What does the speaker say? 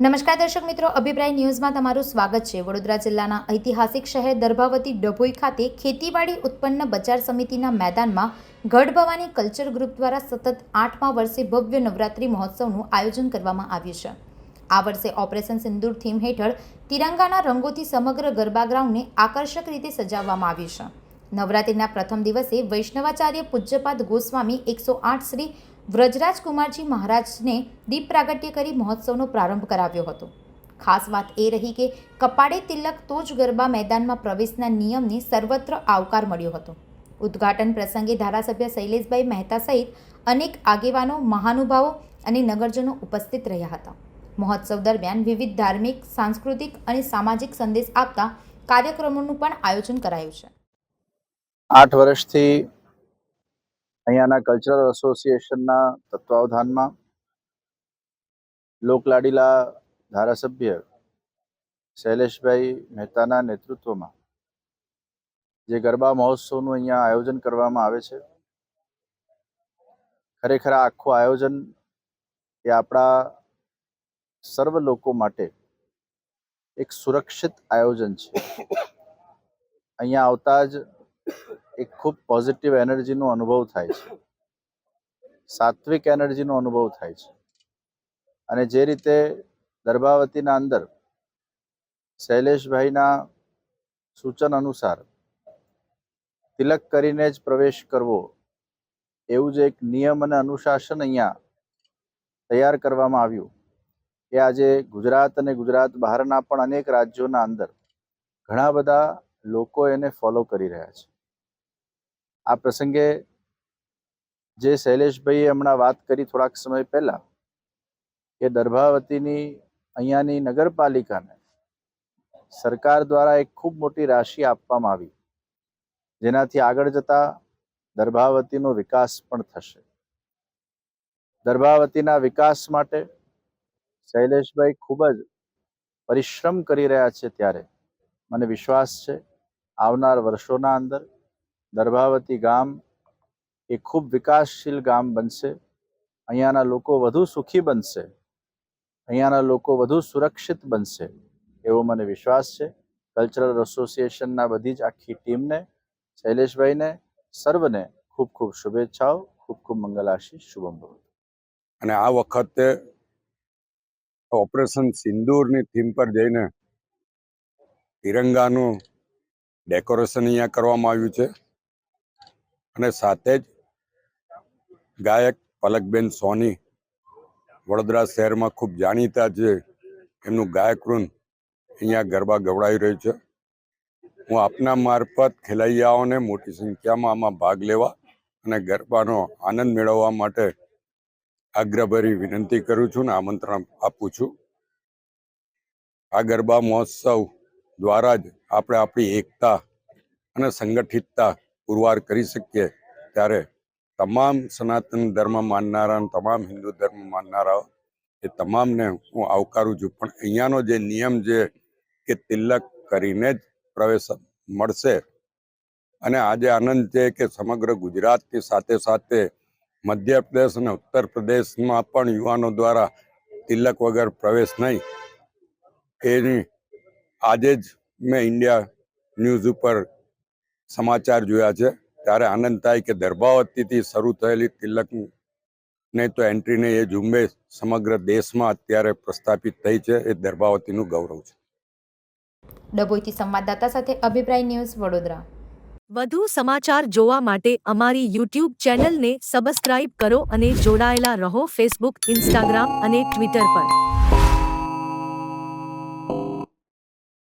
નમસ્કાર દર્શક મિત્રો, અભિપ્રાય ન્યૂઝમાં તમારું સ્વાગત છે. વડોદરા જિલ્લાના ઐતિહાસિક શહેર દર્ભાવતી ડભોઈ ખાતે ખેતીવાડી ઉત્પન્ન બજાર સમિતિના મેદાનમાં ગઢ ભવાની કલ્ચર ગ્રુપ દ્વારા સતત આઠમા વર્ષે ભવ્ય નવરાત્રિ મહોત્સવનું આયોજન કરવામાં આવ્યું છે. આ વર્ષે ઓપરેશન સિંદૂર થીમ હેઠળ તિરંગાના રંગોથી સમગ્ર ગરબા ગ્રાઉન્ડને આકર્ષક રીતે સજાવવામાં આવ્યું છે. નવરાત્રિના પ્રથમ દિવસે વૈષ્ણવાચાર્ય પૂજ્યપાદ ગોસ્વામી એકસો આઠ શ્રી વ્રજરાજ કુમારજી મહારાજને દીપ પ્રાગટ્ય કરી મહોત્સવનો પ્રારંભ કરાવ્યો હતો. ખાસ વાત એ રહી કે કપાળે તિલક તો જ ગરબા મેદાનમાં પ્રવેશના નિયમને સર્વત્ર આવકાર મળ્યો હતો. ઉદ્ઘાટન પ્રસંગે ધારાસભ્ય શૈલેષભાઈ મહેતા સહિત અનેક આગેવાનો, મહાનુભાવો અને નગરજનો ઉપસ્થિત રહ્યા હતા. મહોત્સવ દરમિયાન વિવિધ ધાર્મિક, સાંસ્કૃતિક અને સામાજિક સંદેશ આપતા કાર્યક્રમોનું પણ આયોજન કરાયું છે. આઠ વર્ષથી અહીંયાના કલ્ચરલ એસોસિએશનના તત્વાવધાનમાં લોકલાડીલા ધારાસભ્ય શૈલેષભાઈ મહેતાના નેતૃત્વમાં જે ગરબા મહોત્સવનું અહીંયા આયોજન કરવામાં આવે છે, ખરેખર આખું આયોજન એ આપણા સર્વ લોકો માટે એક સુરક્ષિત આયોજન છે. અહીંયા આવતા જ એક ખૂબ પોઝિટિવ એનર્જીનો અનુભવ થાય છે. સાત્વિક એનર્જીનો અનુભવ થાય છે. અને જે રીતે દર્ભાવતીના અંદર શૈલેષભાઈના સૂચન અનુસાર તિલક કરીને જ પ્રવેશ કરવો, એવું જે એક નિયમ અને અનુશાસન અહીંયા તૈયાર કરવામાં આવ્યું એ આજે ગુજરાત અને ગુજરાત બહારના પણ અનેક રાજ્યોના અંદર ઘણા બધા લોકો એને ફોલો કરી રહ્યા છે. આ પ્રસંગે જે શૈલેષભાઈએ હમણાં વાત કરી થોડાક સમય પહેલા, કે દર્ભાવતીની અહીંયાની નગરપાલિકાને સરકાર દ્વારા એક ખૂબ મોટી રાશિ આપવામાં આવી, જેનાથી આગળ જતા દર્ભાવતીનો વિકાસ પણ થશે. દર્ભાવતીના વિકાસ માટે શૈલેષભાઈ ખૂબ જ પરિશ્રમ કરી રહ્યા છે ત્યારે. મને વિશ્વાસ છે, આવનાર વર્ષોના અંદર દર્ભાવતી ગામ એ ખૂબ વિકાસશીલ ગામ બનશે. અહીંયાના લોકો વધુ સુખી બનશે. અહીંયાના લોકો વધુ સુરક્ષિત બનશે એવો મને વિશ્વાસ છે. કલ્ચરલ એસોસિએશનના બધી જ આખી ટીમને, શૈલેષભાઈને, સર્વને ખૂબ ખૂબ શુભેચ્છાઓ, ખૂબ ખૂબ મંગલાશીષ શુભમ અને આ વખતે ઓપરેશન સિંદૂરની થીમ પર જઈને તિરંગાનું ડેકોરેશન અહીંયા કરવામાં આવ્યું છે. અને સાથે જ ગાયક પલકબેન સોની વડોદરા શહેરમાં ખૂબ જાણીતા છે. એમનું ગાયક વૃંદ અહીંયા ગરબા ગવડાવી રહ્યું છે. હું આપના મારફત ખેલૈયાઓને મોટી સંખ્યામાં આમાં ભાગ લેવા અને ગરબાનો આનંદ મેળવવા માટે આગ્રહભરી વિનંતી કરું છું ને આમંત્રણ આપું છું. આ ગરબા મહોત્સવ દ્વારા જ આપણે આપણી એકતા અને સંગઠિતતા પુરવાર કરી શકીએ ત્યારે તમામ સનાતન ધર્મ માનનારા તમામ હિન્દુ ધર્મ માનનારાઓ, એ તમામને હું આવકારું છું. પણ અહીંયાનો જે નિયમ છે કે તિલક કરીને જ પ્રવેશ મળશે. અને આજે આનંદ છે કે સમગ્ર ગુજરાતની સાથે સાથે મધ્યપ્રદેશ અને ઉત્તર પ્રદેશમાં પણ યુવાનો દ્વારા તિલક વગર પ્રવેશ નહીં. એની આજે જ મેં ઇન્ડિયા ન્યૂઝ ઉપર સમાચાર જોયા છે. ત્યારે આનંદ થાય કે દર્ભાવતીથી શરૂ થયેલી તિલક ને તો એન્ટ્રીને એ ઝુંબેશ સમગ્ર દેશમાં અત્યારે પ્રસ્થાપિત થઈ છે. એ દર્ભાવતીનું ગૌરવ છે. ડભોઈથી સંવાદદાતા સાથે અભિપ્રાય ન્યૂઝ વડોદરા. વધુ સમાચાર જોવા માટે અમારી યુટ્યુબ ચેનલને સબસ્ક્રાઇબ કરો અને જોડાયેલા રહો ફેસબુક ઇન્સ્ટાગ્રામ અને ટ્વિટર પર.